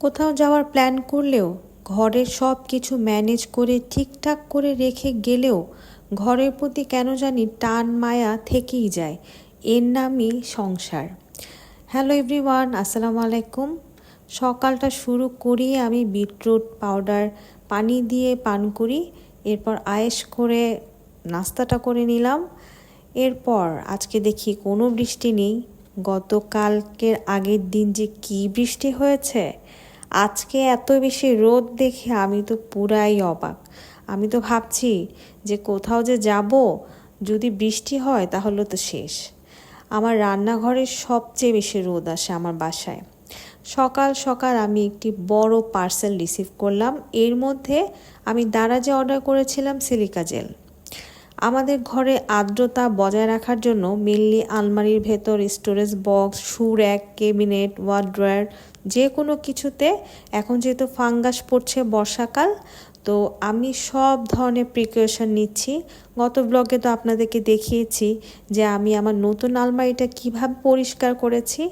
কোথাও যাওয়ার প্ল্যান করলেও, ঘরের সব কিছু ম্যানেজ করে, ঠিকঠাক করে রেখে গেলেও ঘরের প্রতি কেন জানি টান মায়া থেকেই যায়। এর নামই সংসার। হ্যালো এভরিওয়ান আসসালামু আলাইকুম। সকালটা শুরু করি আমি বিটরুট পাউডার, পানি দিয়ে পান করি। এরপর আয়েস করে নাস্তাটা করে নিলাম। এরপর আজকে দেখি কোনো বৃষ্টি নেই। গতকালকের আগের দিন যে কি বৃষ্টি হয়েছে? আজকে এত বেশি রোদ দেখে আমি তো পুরাই অবাক। আমি তো ভাবছি যে কোথাও যে যাব, যদি বৃষ্টি হয় তাহলে তো শেষ। আমার রান্নাঘরে সবচেয়ে বেশি রোদ আসে আমার বাসায়। সকাল সকাল আমি একটি বড় পার্সেল রিসিভ করলাম। এর মধ্যে আমি দারাজে অর্ডার করেছিলাম সিলিকা জেল। আমাদের ঘরে আর্দ্রতা বজায় রাখার জন্য মেনলি আলমারির ভেতর storage box shoe rack cabinet wardrobe যে কোনো কিছুতে, এখন যেহেতু ফাঙ্গাস পড়ছে বর্ষাকাল, তো আমি সব ধরনের প্রিকশন নিচ্ছি। গত ব্লগে তো আপনাদেরকে দেখিয়েছি যে আমি আমার নতুন আলমারিটা কীভাবে পরিষ্কার করেছি।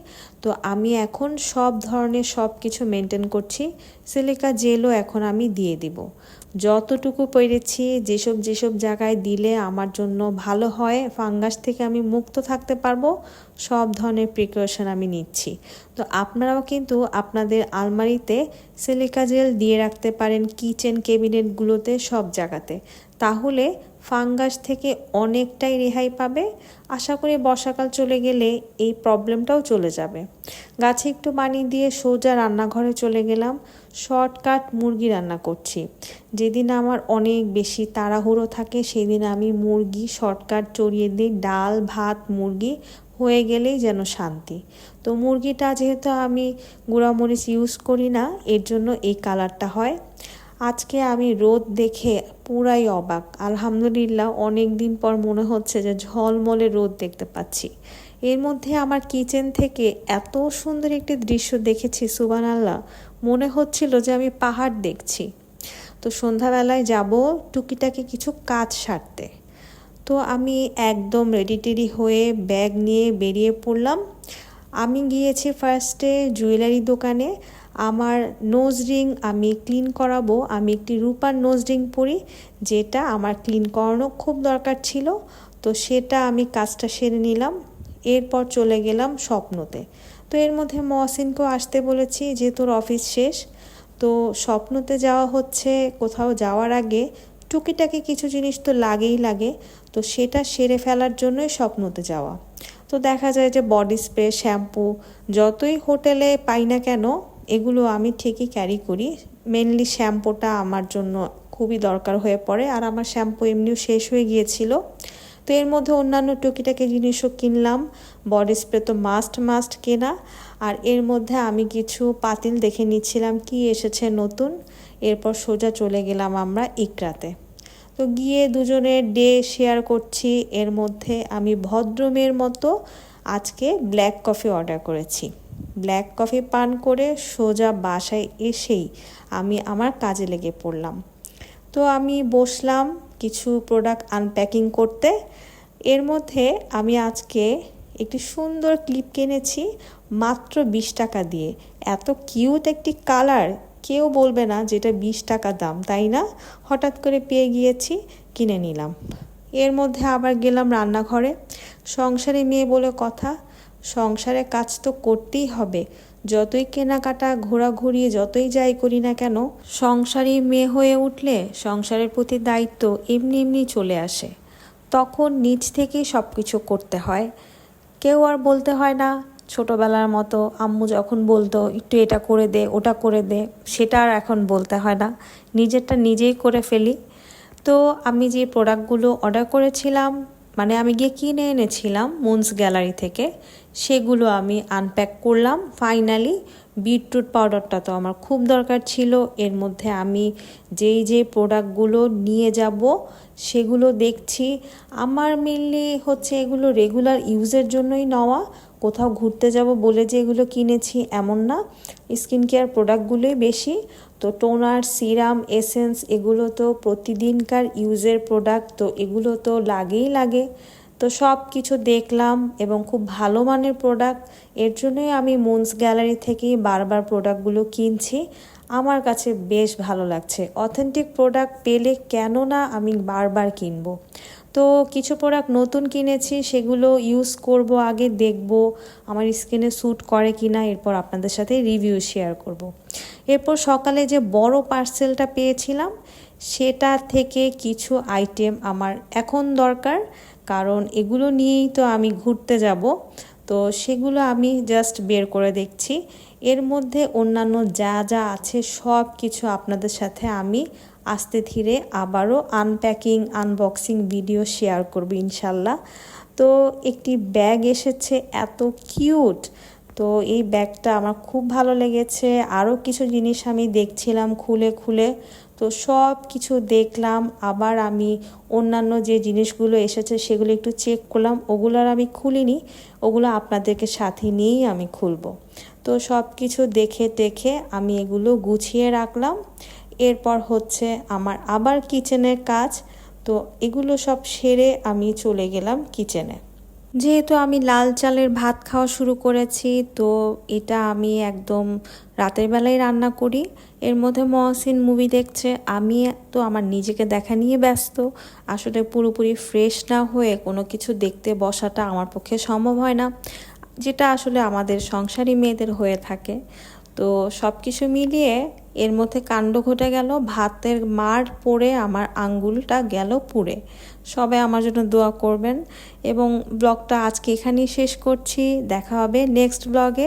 তো আমি এখন সব ধরনের সব কিছু মেনটেন করছি। সিলিকা জেলও এখন আমি দিয়ে দিব। যতটুকু পেরেছি, যেসব যেসব জায়গায় দিলে আমার জন্য ভালো হয় ফাঙ্গাস থেকে আমি মুক্ত থাকতে পারব সব ধরনের প্রিকশন আমি নিচ্ছি। তো আপনারাও কিন্তু আপনাদের আলমারিতে সিলিকা জেল দিয়ে রাখতে পারেন কিচেন কেবিনেটগুলোতে সব জায়গাতে। তাহলে ফাঙ্গাস থেকে অনেকটাই রেহাই পাবে। আশা করি বর্ষাকাল চলে গেলে এই প্রবলেমটাও চলে যাবে। গাছে একটু পানি দিয়ে সোজা রান্নাঘরে চলে গেলাম। শর্টকাট মুরগি রান্না করছি। যেদিন আমার অনেক বেশি তাড়াহুড়ো থাকে, সেদিন আমি মুরগি শর্টকাট চড়িয়ে দিই। ডাল, ভাত, মুরগি হয়ে গেলেই যেন শান্তি। তো মুরগিটা যেহেতু আমি গুঁড়ামরিচ ইউজ করি না, এর জন্য এই কালারটা হয়। আজকে আমি রোদ দেখে পুরাই অবাক। আলহামদুলিল্লাহ অনেক দিন পর মনে হচ্ছে যে ঝলমলে রোদ দেখতে পাচ্ছি। এর মধ্যে আমার কিচেন থেকে এত সুন্দর একটি দৃশ্য দেখেছি, সুবান আল্লাহ। মনে হচ্ছিল যে আমি পাহাড় দেখছি। তো সন্ধ্যাবেলায় যাব টুকিটাকি কিছু কাজ সারতে। তো আমি একদম রেডি টেডি হয়ে ব্যাগ নিয়ে বেরিয়ে পড়লাম। আমি গিয়েছি ফার্স্টে জুয়েলারি দোকানে। আমার নোজ রিং আমি ক্লিন করাবো। আমি একটি রূপার নোজ রিং পরি, যেটা আমার ক্লিন করানো খুব দরকার ছিল। তো সেটা আমি কাজটা সেরে নিলাম। এরপর চলে গেলাম স্বপ্নতে। তো এর মধ্যে মহসিনকেও আসতে বলেছি যে, তোর অফিস শেষ? তো স্বপ্নতে যাওয়া হচ্ছে, কোথাও যাওয়ার আগে টুকিটাকি কিছু জিনিস তো লাগেই লাগে। তো সেটা সেরে ফেলার জন্যই স্বপ্নতে যাওয়া। তো দেখা যায় যে বডি স্প্রে শ্যাম্পু যতই হোটেলে পাই না কেন এগুলো আমি ঠিকই ক্যারি করি। মেনলি শ্যাম্পুটা আমার জন্য খুবই দরকার হয়ে পড়ে আর আমার শ্যাম্পু এমনিও শেষ হয়ে গিয়েছিল। তো এর মধ্যে অন্যান্য টুকিটাকি জিনিসও কিনলাম। বডি স্প্রে তো মাস্ট মাস্ট কেনা। আর এর মধ্যে আমি কিছু পাতিল দেখে নিচ্ছিলাম কি এসেছে নতুন। এরপর সোজা চলে গেলাম আমরা ইকরাতে। তো গিয়ে দুজনের ডে শেয়ার করছি। এর মধ্যে আমি ভদ্রমের মতো আজকে ব্ল্যাক কফি অর্ডার করেছি। ব্ল্যাক কফি পান করে সোজা বাসায় এসেই আমি আমার কাজে লেগে পড়লাম। তো আমি বসলাম কিছু প্রোডাক্ট আনপ্যাকিং করতে। এর মধ্যে আমি আজকে একটি সুন্দর ক্লিপ কিনেছি মাত্র বিশ টাকা দিয়ে। এত কিউট একটি কালার কেউ বলবে না যেটা বিশ টাকা দাম, তাই না? হঠাৎ করে পেয়ে গিয়েছি, কিনে নিলাম। এর মধ্যে আবার গেলাম রান্নাঘরে। সংসারে মেয়ে বলে কথা সংসারে কাজ তো করতেই হবে। যতই কেনাকাটা, ঘোরাঘুরি, যতই যাই করি না কেন, সংসারী মেয়ে হয়ে উঠলে সংসারের প্রতি দায়িত্ব এমনি এমনি চলে আসে। তখন নিজ থেকেই সব কিছু করতে হয়। কেউ আর বলতে হয় না, ছোটোবেলার মতো আম্মু যখন বলতো, একটু এটা করে দে, ওটা করে দে, সেটা আর এখন বলতে হয় না। নিজেরটা নিজেই করে ফেলি। তো আমি যে প্রোডাক্টগুলো অর্ডার করেছিলাম মানে আমি গিয়ে কিনে এনেছিলাম মুন্স গ্যালারি থেকে। সেগুলো আমি আনপ্যাক করলাম। ফাইনালি বিটরুট পাউডারটা তো আমার খুব দরকার ছিল। এর মধ্যে আমি যেই যে প্রোডাক্টগুলো নিয়ে যাব, সেগুলো দেখছি। আমার মেনলি হচ্ছে এগুলো রেগুলার ইউজের জন্যই নেওয়া। কোথাও ঘুরতে যাব বলে যে এগুলো কিনেছি, এমন না। স্কিন কেয়ার প্রোডাক্টগুলোই বেশি। তো টোনার, সিরাম, এসেন্স এগুলো তো প্রতিদিনকার ইউজের প্রোডাক্ট তো এগুলো তো লাগেই লাগে। তো সব কিছু দেখলাম এবং খুব ভালো মানের প্রোডাক্টের জন্যই আমি মুন্স গ্যালারি থেকেই বারবার প্রোডাক্টগুলো কিনছি। আমার কাছে বেশ ভালো লাগছে। অথেন্টিক প্রোডাক্ট পেলে কেন না আমি বারবার কিনবো। তো কিছু প্রোডাক্ট নতুন কিনেছি, সেগুলো ইউজ করব, আগে দেখব, আমার স্কিনে স্যুট করে কি না এরপর আপনাদের সাথে রিভিউ শেয়ার করব। এরপর সকালে যে বড় পার্সেলটা পেয়েছিলাম, সেটা থেকে কিছু আইটেম আমার এখন দরকার, কারণ এগুলো নিয়েই তো আমি ঘুরতে যাব। তো সেগুলো আমি জাস্ট বের করে দেখছি। এর মধ্যে অন্যান্য যা যা আছে সব কিছু আপনাদের সাথে আমি আস্তে ধীরে আবারও আনপ্যাকিং আনবক্সিং ভিডিও শেয়ার করব ইনশাল্লাহ। তো একটি ব্যাগ এসেছে এত কিউট তো এই ব্যাগটা আমার খুব ভালো লেগেছে। আরও কিছু জিনিস আমি দেখছিলাম খুলে খুলে। তো সব কিছু দেখলাম, আবার আমি অন্যান্য যে জিনিসগুলো এসেছে সেগুলো একটু চেক করলাম, ওগুলো আর আমি খুলিনি, ওগুলো আপনাদেরকে সাথে নিয়েই আমি খুলবো। তো সব কিছু দেখে দেখে আমি এগুলো গুছিয়ে রাখলাম, এরপর হচ্ছে আমার আবার কিচেনের কাজ, তো এগুলো সব সেরে আমি চলে গেলাম কিচেনে যেহেতু আমি লাল চালের ভাত খাওয়া শুরু করেছি, তো এটা আমি একদম রাতের বেলায় রান্না করি। এর মধ্যে মহসিন মুভি দেখছে, আমি তো আমার নিজেকে দেখা নিয়ে ব্যস্ত। আসলে পুরোপুরি ফ্রেশ না হয়ে কোনো কিছু দেখতে বসাটা আমার পক্ষে সম্ভব হয় না, যেটা আসলে আমাদের সংসারী মেয়েদের হয়ে থাকে। তো সব কিছু মিলিয়ে এর মধ্যে কাণ্ড ঘটে গেল, ভাতের মার পড়ে আমার আঙ্গুলটা গেল পুড়ে। সবাই আমার জন্য দোয়া করবেন। এবং ব্লগটা আজকে এখানেই শেষ করছি। দেখা হবে নেক্সট ব্লগে।